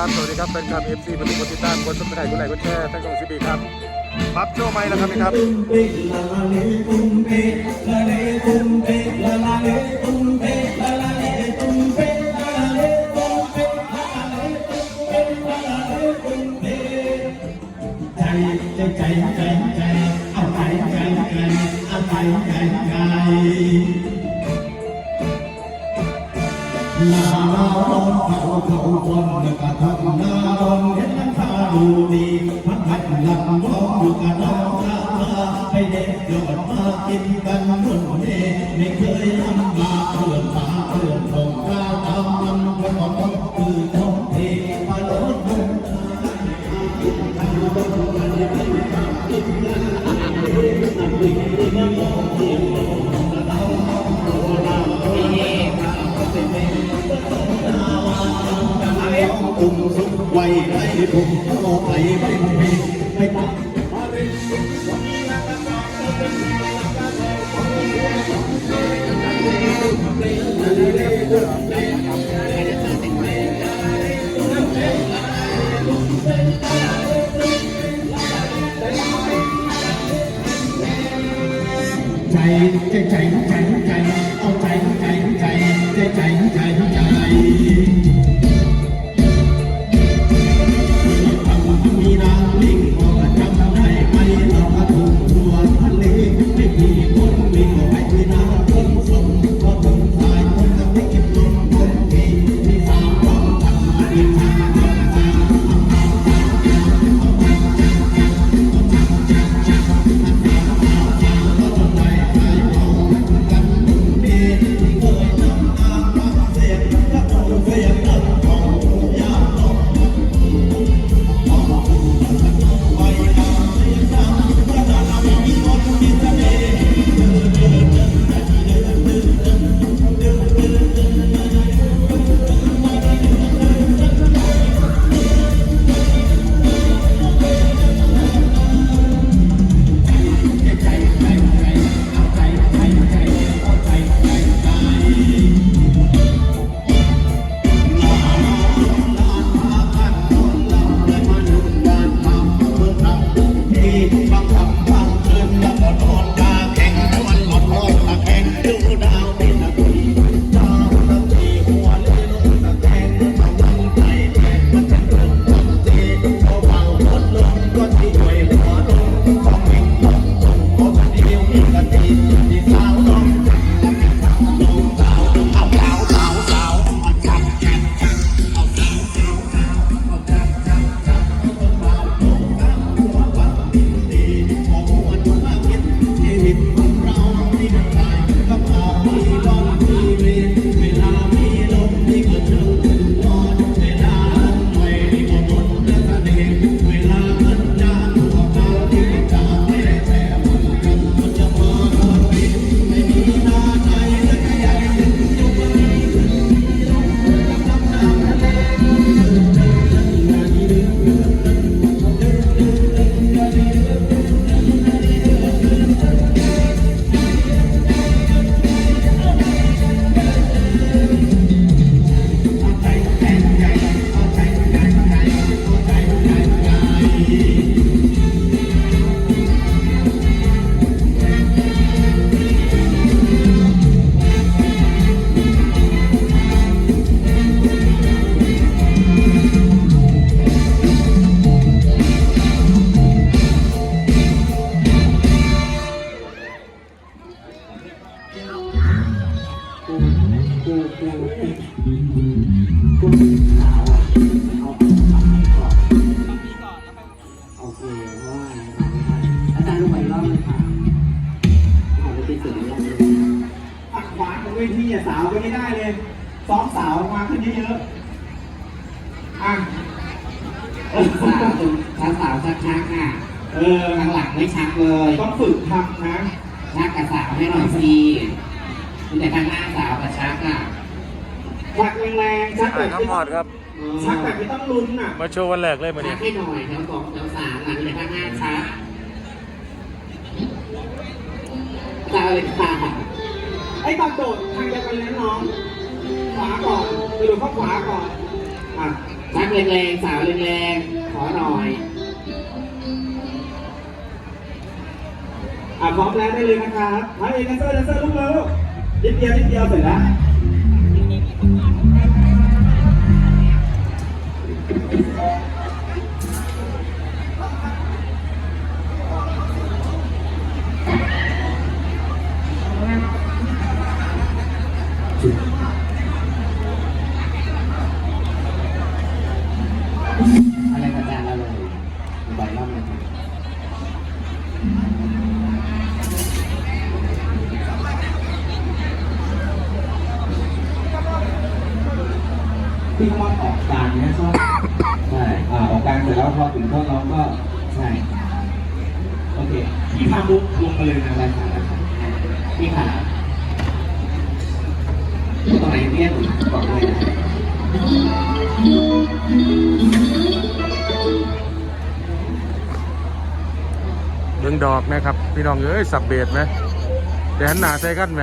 ครับ สวัสดีครับแฟนคลับเอฟซีมาดูกดติดตามกดซับสไครต์กดไลค์กดแชร์ทั้งของซีบีครับปั๊บโชว์ไหมแล้วครับพี่ครับใจใจใจใจเอาใจใจใจเอาใจใจใจ นารอนเขาเขาคนแล้วก็ทำน้าร้อนเห็นมันข้าดูดีพักพักหลังร้องอยู่กับน้องข้าให้เด็กยอดมากินกันคนเดีไม่เคยทำมาเพื่อนตาเพื่อนของ กลุ่มสุขไว้ได้ผมขอไปไม่ไม่ไม่ตัดใจใจใจใจใจเอาใจใจใจใจใจใจ เวทีอย่าสาวไปไม่ได้เลยซ้อมสาวมาขึ้นเยอะๆอะสาวถ้าสาวชักชักอะ เออข้างหลังไม่ชักเลย ต้องฝึกทำนะชักกับสาวให้หน่อยสิมีแต่ข้างหน้าสาวกับชักอะชักแรงๆชักแบถ่ายบน้ำมอดครับชักแบบไม่ต้องลุ้นอะ มาโชว์วันแรกเลยมาชัเนี่กให้หน่อยแถวสองแถวสามหลังมีแต่ข้างหน้าชักจะเอาเลยค่ะ ไอ้ตอนโดดทางเดียวกันเลยน้อง ขวาก่อนไปดูข้อขวาก่อน อะชักแรงๆสาวแรงๆขอหน่อย อะพร้อมแล้วได้เลยนะครับมาเอกแดนเซอร์แดนเซอร์ลุกเลยลูกนิดเดียวนิดเดียวเสร็จแล้ว ถึงท่อนร้องก็ใช่โอเคพี่พาลุกลงมาเลยนะได้ค่ะได้ค่ะพี่ขาตรงไหนเนี่ยบอกเลยนะเบิ่งดอกนะครับ พี่น้องเอ้ยสับเบดไหมแต่หันหน้าใส่กันไหม